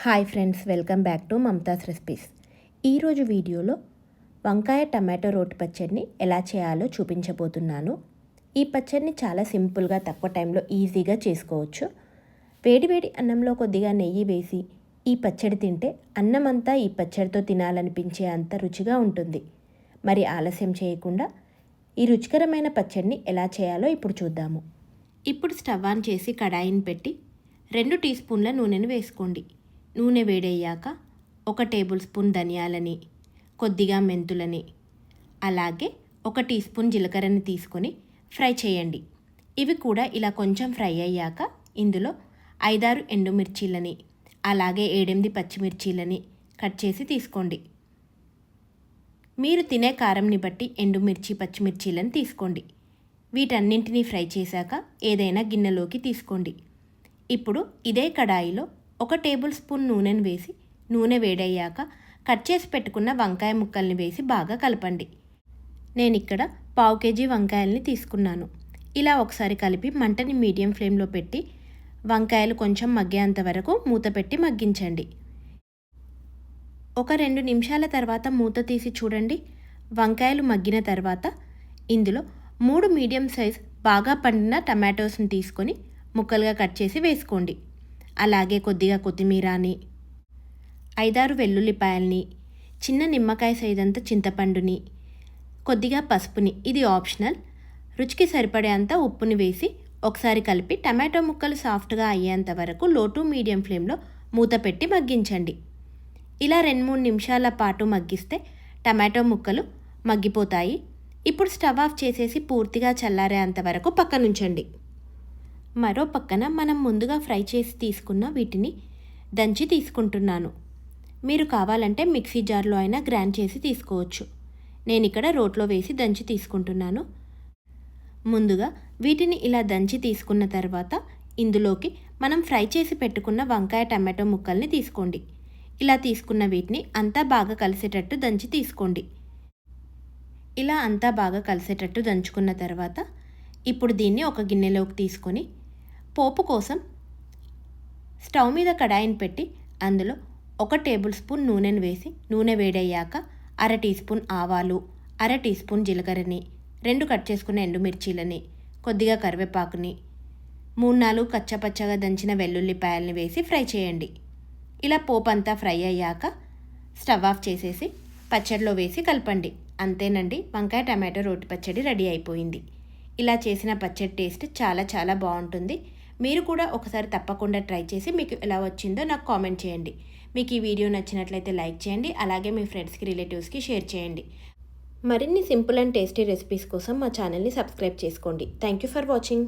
Hi friends welcome back to Mamata's recipes. ఈరోజు వీడియోలో వంకాయ టమాటో రోటి పచ్చడిని ఎలా చేయాలో చూపించబోతున్నాను. ఈ పచ్చడిని చాలా సింపుల్గా తక్కువ టైంలో ఈజీగా చేసుకోవచ్చు. వేడివేడి అన్నంలో కొద్దిగా నెయ్యి వేసి ఈ పచ్చడి తింటే అన్నం అంతా ఈ పచ్చడితో తినాలనిపించే అంత రుచిగా ఉంటుంది. మరి ఆలస్యం చేయకుండా ఈ రుచికరమైన పచ్చడిని ఎలా చేయాలో ఇప్పుడు చూద్దాము. ఇప్పుడు స్టవ్ ఆన్ చేసి కడాయిని పెట్టి రెండు టీ స్పూన్ల నూనెను వేసుకోండి. నూనె వేడయ్యాక ఒక టేబుల్ స్పూన్ ధనియాలని కొద్దిగా మెంతులని అలాగే ఒక టీ స్పూన్ జీలకర్రని తీసుకొని ఫ్రై చేయండి. ఇవి కూడా ఇలా కొంచెం ఫ్రై అయ్యాక ఇందులో ఐదారు ఎండుమిర్చీలని అలాగే ఏడెనిమిది పచ్చిమిర్చీలని కట్ చేసి తీసుకోండి. మీరు తినే కారంని బట్టి ఎండుమిర్చి పచ్చిమిర్చీలను తీసుకోండి. వీటన్నింటినీ ఫ్రై చేశాక ఏదైనా గిన్నెలోకి తీసుకోండి. ఇప్పుడు ఇదే కడాయిలో ఒక టేబుల్ స్పూన్ నూనెను వేసి నూనె వేడయ్యాక కట్ చేసి పెట్టుకున్న వంకాయ ముక్కల్ని వేసి బాగా కలపండి. నేను ఇక్కడ పావు కేజీ వంకాయల్ని తీసుకున్నాను. ఇలా ఒకసారి కలిపి మంటని మీడియం ఫ్లేమ్లో పెట్టి వంకాయలు కొంచెం మగ్గేంత వరకు మూత పెట్టి మగ్గించండి. ఒక రెండు నిమిషాల తర్వాత మూత తీసి చూడండి. వంకాయలు మగ్గిన తర్వాత ఇందులో మూడు మీడియం సైజ్ బాగా పండిన టమాటోస్ని తీసుకొని ముక్కలుగా కట్ చేసి వేసుకోండి. అలాగే కొద్దిగా కొత్తిమీరని ఐదారు వెల్లుల్లిపాయల్ని చిన్న నిమ్మకాయ సైజంత చింతపండుని కొద్దిగా పసుపుని ఇది ఆప్షనల్. రుచికి సరిపడేంత ఉప్పుని వేసి ఒకసారి కలిపి టమాటో ముక్కలు సాఫ్ట్గా అయ్యేంత వరకు లో టు మీడియం ఫ్లేమ్లో మూత పెట్టి మగ్గించండి. ఇలా రెండు మూడు నిమిషాల పాటు మగ్గిస్తే టమాటో ముక్కలు మగ్గిపోతాయి. ఇప్పుడు స్టవ్ ఆఫ్ చేసేసి పూర్తిగా చల్లారేంత వరకు పక్కనుంచండి. మరో పక్కన మనం ముందుగా ఫ్రై చేసి తీసుకున్న వీటిని దంచి తీసుకుంటున్నాను. మీరు కావాలంటే మిక్సీ జార్లో అయినా గ్రైండ్ చేసి తీసుకోవచ్చు. నేను ఇక్కడ రోట్లో వేసి దంచి తీసుకుంటున్నాను. ముందుగా వీటిని ఇలా దంచి తీసుకున్న తర్వాత ఇందులోకి మనం ఫ్రై చేసి పెట్టుకున్న వంకాయ టమాటో ముక్కల్ని తీసుకోండి. ఇలా తీసుకున్న వీటిని అంతా బాగా కలిసేటట్టు దంచి తీసుకోండి. ఇలా అంతా బాగా కలిసేటట్టు దంచుకున్న తర్వాత ఇప్పుడు దీన్ని ఒక గిన్నెలోకి తీసుకొని పోపు కోసం స్టవ్ మీద కడాయిని పెట్టి అందులో ఒక టేబుల్ స్పూన్ నూనెను వేసి నూనె వేడయ్యాక అర టీ స్పూన్ ఆవాలు అర టీ స్పూన్ జీలకర్రని రెండు కట్ చేసుకున్న ఎండుమిర్చీలని కొద్దిగా కరివేపాకుని మూడు నాలుగు కచ్చపచ్చగా దంచిన వెల్లుల్లిపాయల్ని వేసి ఫ్రై చేయండి. ఇలా పోపు అంతా ఫ్రై అయ్యాక స్టవ్ ఆఫ్ చేసేసి పచ్చడిలో వేసి కలపండి. అంతేనండి వంకాయ టమాటో రోటి పచ్చడి రెడీ అయిపోయింది. ఇలా చేసిన పచ్చడి టేస్ట్ చాలా చాలా బాగుంటుంది. మీరు కూడా ఒకసారి తప్పకుండా ట్రై చేసి మీకు ఎలా వచ్చిందో నాకు కామెంట్ చేయండి. మీకు ఈ వీడియో నచ్చినట్లయితే లైక్ చేయండి అలాగే మీ ఫ్రెండ్స్కి రిలేటివ్స్కి షేర్ చేయండి. మరిన్ని సింపుల్ అండ్ టేస్టీ రెసిపీస్ కోసం మా ఛానల్ని సబ్స్క్రైబ్ చేసుకోండి. Thank you for watching.